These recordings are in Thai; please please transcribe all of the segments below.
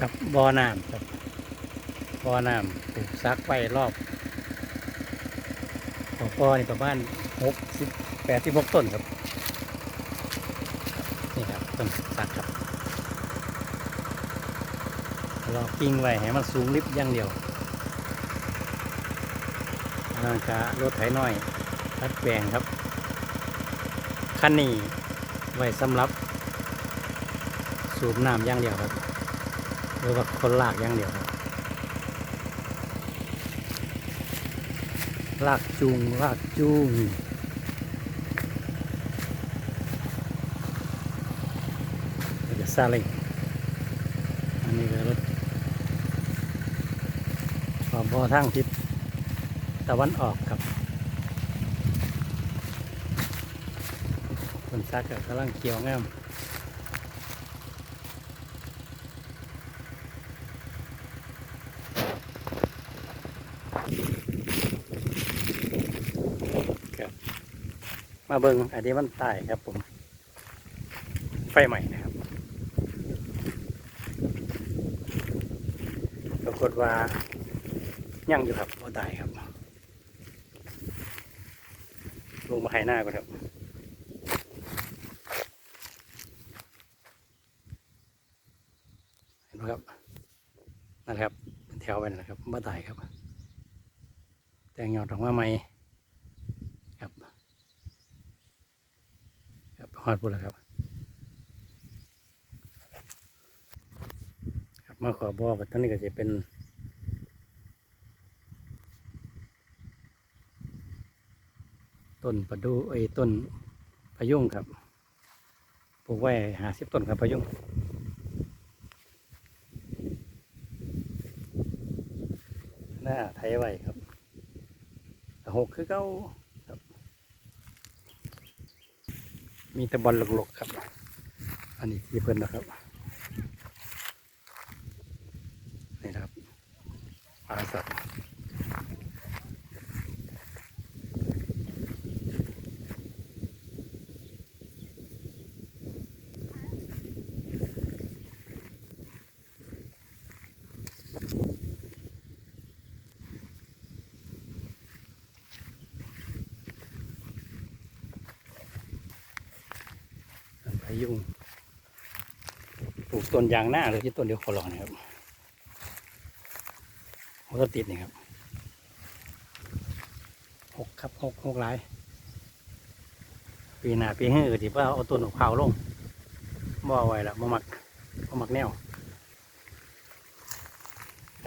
ครับบ่อน้ำครับบ่อน้ำปลูกซักไว้รอบบ่อปอนี่ประมาณหกสิบแปดสิบหกต้นครับ นี่ครับต้นซักครับรากิ้งไว้ให้มันสูงลิบอย่างเดียวแล้วก็รถไถน้อยรัดแปลงครับคันนี้ไว้สำหรับสูบน้ำอย่างเดียวครับ หรือว่าคนลากอย่างเดียวครับลากจูงลากจูงแล้วก็ซาเล้งอันนี้ก็รถขอบอทางทิศตะวันออกครับคนซักก็กำลังเกี่ยวงาม ครับมาเบิงอันนี้มันตายครับผม ไฟใหม่นะครับปรากฏว่ายังอยู่ครับว่าตายครับ ลงมาให้หน้าก่อนครับเห็นไหมครับนั่นแหละครับ แถวไปนะครับว่าตายครับ แตงยอดออกมาใหม่ครับครับฮอดพูดแล้วครับครับมาขอบอกว่าตอนนี้ก็จะเป็นต้นประดูเอ้ต้นพยุงครับปลูกไว้หาสิบต้นครับพยุงหน้าไทยไว้ครับ หกคือเก้ามีตะบอลหลกๆครับ อันนี้ที่เพิ่นนะครับนี่นะครับปลาสัตว์ ยุงปลูกต้นยางหน้าเลยที่ต้นเดียวขอลองนะครับหัวต้นติดนี่ครับหกครับหกหกหลายปีหน้าปีหื้อที่ว่าเอาต้นของเผาวลงบ่เอาไว้ละบ่มักบ่มักแนว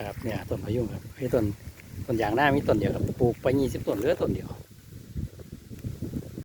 ครับเนี่ยต้นพะยุงครับไอ้ต้นต้นยางหน้ามีต้นเดียวครับปลูกไปยี่สิบต้นเหลือต้นเดียว